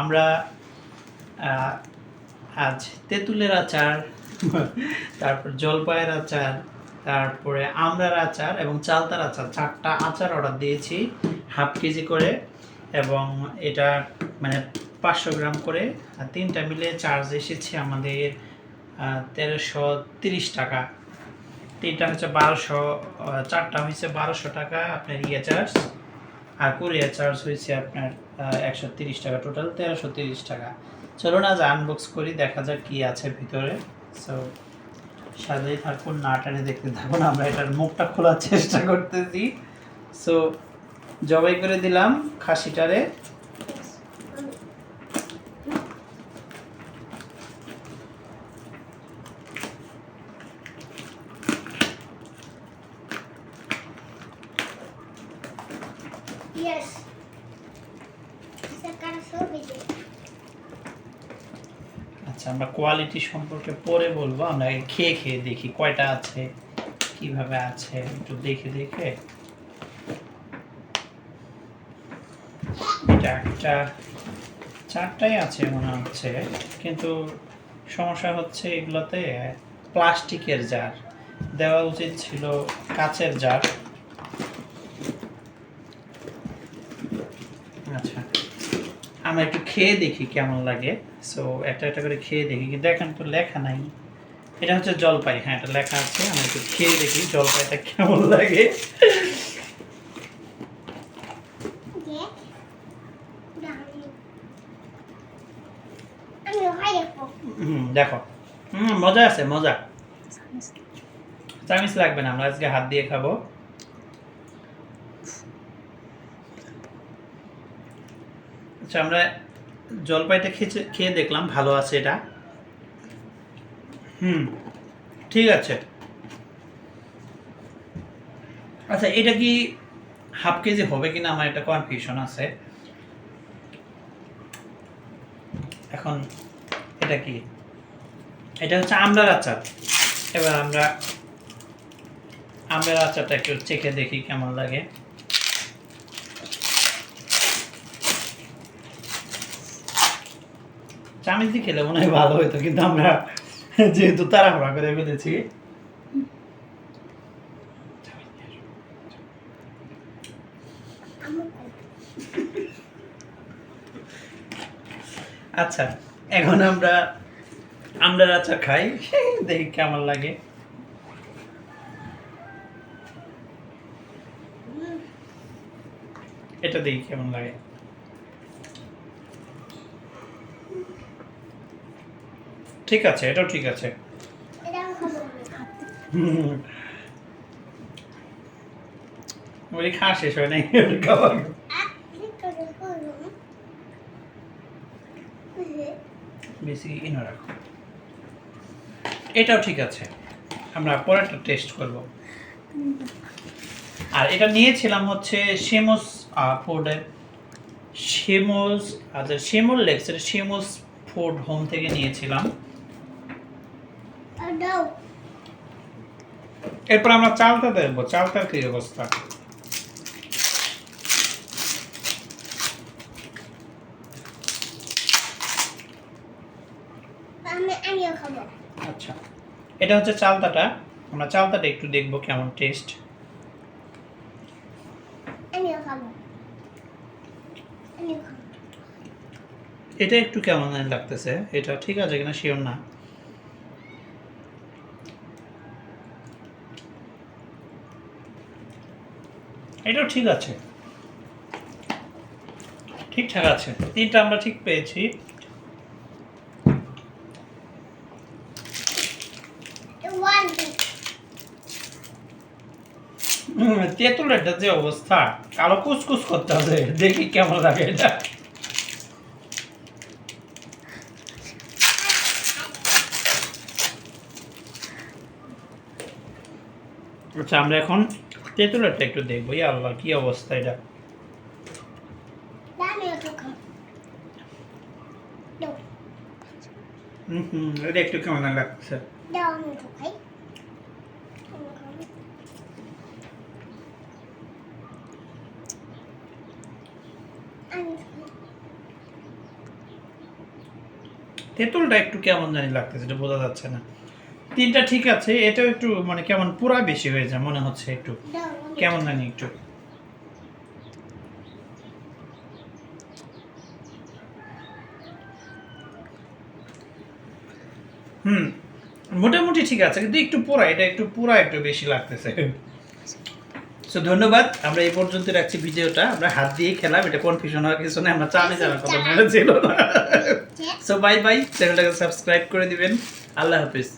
আমরা আজ তেঁতুলের আচার, তারপর জলপাইয়ের আচার, তারপরে আমড়ার আচার এবং চালতার আচার, চারটা আচার অর্ডার দিয়েছি, হাফ কেজি করে এবং এটা মানে পাঁচশো গ্রাম করে, আর তিনটা মিলে চার্জ এসেছে আমাদের তেরোশো তিরিশ টাকা। তিনটা হচ্ছে বারোশো চারটা হয়েছে বারোশো টাকা আপনার ইয়ে চার্জ এর চার্জ হয়েছে আপনার একশো তিরিশ টাকা টোটাল তেরোশো তিরিশ টাকা। চলুন আজ আনবক্স করি, দেখা যাক কি আছে ভিতরে। সো সাজাই থাকুন, না টানে দেখতে থাকুন, আমরা এটার মুখটা খোলার চেষ্টা করতেছি। সো জবাই করে দিলাম খাসিটারে। Yes. আচ্ছা আমরা কোয়ালিটি সম্পর্কে পরে বলব। আমরা খেয়ে খেয়ে দেখি কয়টা আছে, কীভাবে আছে, একটু দেখে দেখে। একটা, চারটাই আছে মনে হচ্ছে, কিন্তু সমস্যা হচ্ছে এগুলোতে প্লাস্টিকের জার দেওয়া উচিত ছিল কাচের জার আচ্ছা। আমরা একটু খেয়ে দেখি কেমন লাগে। সো একটা একটা করে খেয়ে দেখি। কিন্তু এখন তো লেখা নাই। এটা হচ্ছে জলপাই। হ্যাঁ এটা লেখা আছে। আমরা একটু খেয়ে দেখি জলপাইটা কেমন লাগে। দেখো। হুম, মজা আছে, মজা। চামিচ লাগবে না, আমরা আজকে হাত দিয়ে খাব। আচ্ছা আমরা জলপাইটা খেয়ে খেয়ে দেখলাম, ভালো আছে এটা। হুম, ঠিক আছে। আচ্ছা এটা কি হাফ কেজি হবে কিনা আমার একটা কনফিউশন আছে। এখন এটা কি? এটা হচ্ছে আমড়ার আচার। এবার আমরা আমড়ার আচারটা একটু চেখে দেখি কেমন লাগে। চামিচ খেলে মনে হয় ভালো হতো কিন্তু আমরা যেহেতু তাড়াহুড়া করে ফেলেছি। আচ্ছা এখন আমরা আমড়ার আচার খাই, দেখি কেমন লাগে। এটা দেখি কেমন লাগে। ঠিক আছে, এটাও ঠিক আছে। ওই খাওয়া শেষ হয় নাই করব বেশি রাখো। এটাও ঠিক আছে, আমরা পরেরটা টেস্ট করব। আর এটা নিয়েছিলাম হচ্ছে সেমোস ফুডের সেমোস আচ্ছা সেমোল লেগস এটা সেমোস ফুড হোম থেকে নিয়েছিলাম। এরপর আমরা চালটা দেখব চালটার কি অবস্থা? আচ্ছা। এটা হচ্ছে চালতাটা। আমরা চালতাটা একটু দেখব কেমন টেস্ট এটা একটু কেমন লাগতেছে। এটা ঠিক আছে কিনা? শিওর না। এটাও ঠিক আছে। ঠিকঠাক আছে। তিনটা আমরা ঠিক পেয়েছি। যে অবস্থা, কালো কুচকুচ করতে হবে, দেখি কেমন লাগে এটা। আচ্ছা আমরা এখন তেঁতুলেরটা একটু দেখব আল্লাহ কি অবস্থা এটা? হুম একটু কেমন লাগছে? তেঁতুলটা একটু কেমন জানি লাগতেছে এটা বোঝা যাচ্ছে না। তিনটা ঠিক আছে এটাও একটু মানে কেমন পুরা বেশি হয়ে যায় মনে হচ্ছে একটু। কেমন জানি একটু। হুম মোটামুটি ঠিক আছে কিন্তু একটু পুরা এটা একটু পুরা একটু বেশি লাগতেছে। সো ধন্যবাদ আমরা এই পর্যন্ত রাখছি ভিডিওটা আমরা হাত দিয়ে খেলাম এটা কনফিউশন হওয়ার কিছু নেই আমরা চালে যাওয়ার কথা মনে ছিল না। সো বাই বাই চ্যানেলটাকে সাবস্ক্রাইব করে দিবেন আল্লাহ হাফিজ।